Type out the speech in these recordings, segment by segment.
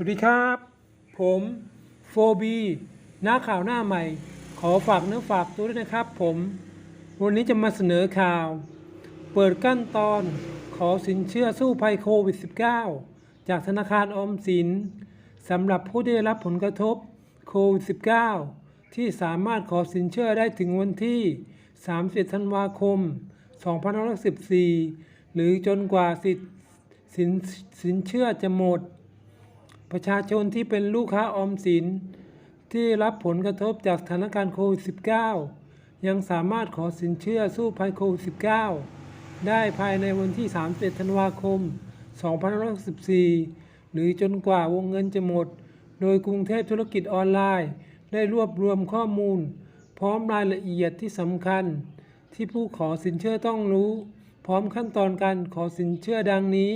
วัสดีครับ ผมโฟบีน้าข่าวหน้าใหม่ ขอฝากเนื้อฝากตัวด้วยนะครับ ผม วันนี้จะมาเสนอข่าว เปิดกั้นตอนขอสินเชื่อสู้ภัยโควิด -19 จากธนาคารออมสินสำหรับผู้ได้รับผลกระทบโควิด -19 ที่สามารถขอสินเชื่อได้ถึงวันที่31ธันวาคม 2514 หรือจนกว่าสิทธิ์สินสินเชื่อจะหมด ประชาชนที่เป็นลูกค้าออมสิน ที่รับผลกระทบจากสถานการณ์โควิด -19 ยังสามารถขอสินเชื่อสู้ภัยโควิด -19 ได้ภายในวันที่ 31 ธันวาคม 2564 หรือจนกว่าวงเงินจะหมด โดยกรุงเทพธุรกิจออนไลน์ ได้รวบรวมข้อมูล พร้อมรายละเอียดที่สำคัญ ที่ผู้ขอสินเชื่อต้องรู้ พร้อมขั้นตอนการขอสินเชื่อดังนี้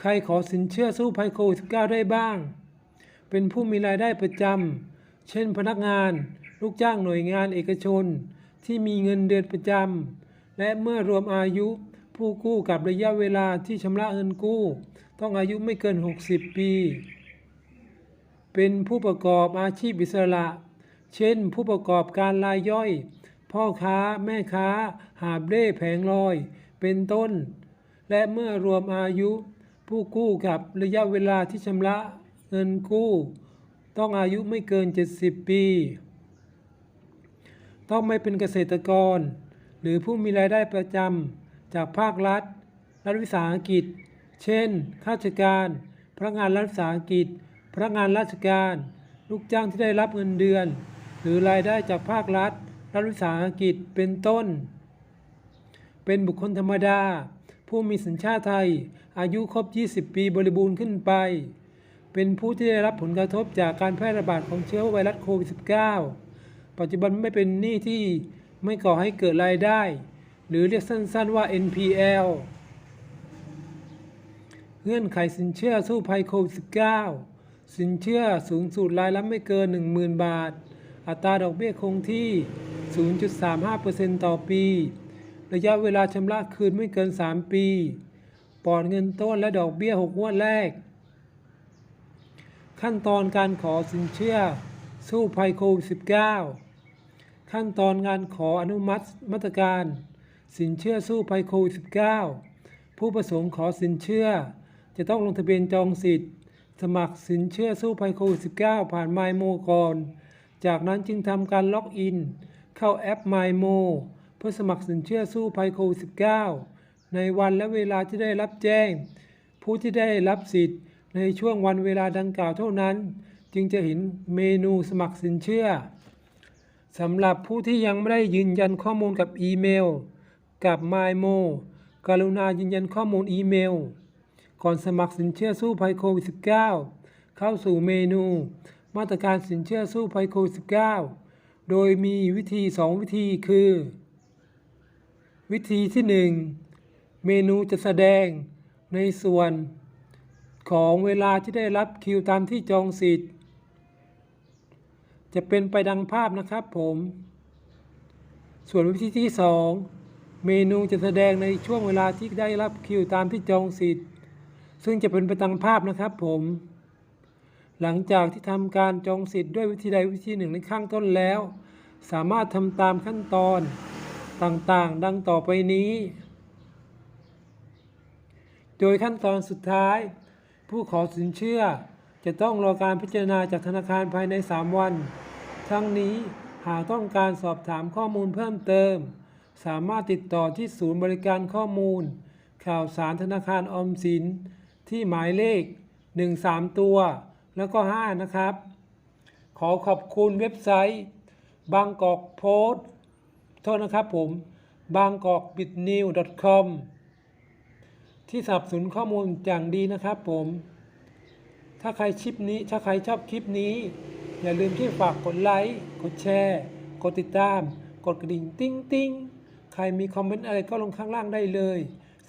ใครขอสินเชื่อสู้ภัยโควิด -19 ได้บ้าง เป็นผู้มีรายได้ประจำ เช่นพนักงาน ลูกจ้างหน่วยงานเอกชน ที่มีเงินเดือนประจำ และเมื่อรวมอายุผู้กู้กับระยะเวลาที่ชำระเงินกู้ ต้องอายุไม่เกิน 60 ปี เป็นผู้ประกอบอาชีพอิสระ เช่น ผู้ประกอบการรายย่อย พ่อค้าแม่ค้า หาบเร่แผงลอย เป็นต้น และเมื่อรวมอายุ ผู้กู้กับระยะเวลาที่ชำระเงินกู้ ต้องอายุไม่เกิน 70 ปี ต้องไม่เป็นเกษตรกร หรือผู้มีรายได้ประจำจากภาครัฐ รัฐวิสาหกิจ เช่น ข้าราชการ พนักงานรัฐวิสาหกิจ พนักงานราชการ ลูกจ้างที่ได้รับเงินเดือน หรือรายได้จากภาครัฐ รัฐวิสาหกิจ เป็นต้น เป็นบุคคลธรรมดา ผู้มีสัญชาติไทย อายุครบ 20 ปีบริบูรณ์ขึ้นไป เป็นผู้ที่ได้รับผลกระทบจากการแพร่ระบาดของเชื้อไวรัสโควิด -19 ปัจจุบันไม่เป็นหนี้ที่ไม่ก่อให้เกิดรายได้ หรือเรียกสั้นๆว่า NPL เงื่อนไขสินเชื่อสู้ภัยโควิด -19 สินเชื่อสูงสุดรายละไม่เกิน 10,000 บาท อัตราดอกเบี้ยคงที่ 0.35%ต่อปี ระยะเวลาชำระคืนไม่เกิน 3 ปีปลอดเงินต้นและดอกเบี้ย6งวดแรก ขั้นตอนการขอสินเชื่อสู้ภัยโควิด -19 ขั้นตอนการขออนุมัติมาตรการ สินเชื่อสู้ภัยโควิด -19 ผู้ประสงค์ขอสินเชื่อ จะต้องลงทะเบียนจองสิทธิ์ สมัครสินเชื่อสู้ภัยโควิด -19 ผ่าน MyMo ก่อน จากนั้นจึงทำการล็อกอิน เข้าแอป MyMo เพื่อสมัครสินเชื่อสู้ภัยโควิด -19 ในวันและเวลาที่ได้รับแจ้ง ผู้ที่ได้รับสิทธิ์ในช่วงวันเวลาดังกล่าวเท่านั้น จึงจะเห็นเมนูสมัครสินเชื่อสำหรับผู้ที่ยังไม่ได้ยืนยันข้อมูลกับอีเมล กับ MyMo กรุณายืนยันข้อมูลอีเมล ก่อนสมัครสินเชื่อสู้ภัยโควิด -19 เข้าสู่เมนู มาตรการสินเชื่อสู้ภัยโควิด -19 โดยมีวิธี 2 วิธีคือ วิธีที่ 1 เมนูจะแสดงในส่วนของเวลาที่ได้รับคิวตามที่จองสิทธิ์ จะเป็นไปดังภาพนะครับผม ส่วนวิธีที่ 2 เมนูจะแสดงในช่วงเวลาที่ได้รับคิวตามที่จองสิทธิ์ ซึ่งจะเป็นไปตามภาพนะครับผม หลังจากที่ทำการจองสิทธิ์ด้วยวิธีใดวิธีหนึ่งในข้างต้นแล้ว สามารถทำตามขั้นตอน ต่างๆ ดังต่อไปนี้ โดยขั้นตอนสุดท้าย ผู้ขอสินเชื่อจะต้องรอการพิจารณาจากธนาคารภายใน 3 วัน ทั้งนี้หากต้องการสอบถามข้อมูลเพิ่มเติม สามารถติดต่อที่ศูนย์บริการข้อมูล ข่าวสารธนาคารออมสิน ที่หมายเลข 13 ตัว แล้วก็ 5 นะครับ ขอขอบคุณเว็บไซต์บางกอกโพสต์ โทษนะครับผม b a n g k o k b i t n e w c o m ที่สับสนข้อมูลอย่างดีนะครับผม ถ้าใครคลิปนี้ถ้าใครชอบคลิปนี้ อย่าลืมที่ฝากกดไลค์ กดแชร์ กดติดตาม กดกระดิ่งติ้งติ้งใครมีคอมเมนต์อะไรก็ลงข้างล่างได้เลย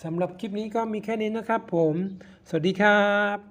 สำหรับคลิปนี้ก็มีแค่นี้นะครับผม สวัสดีครับ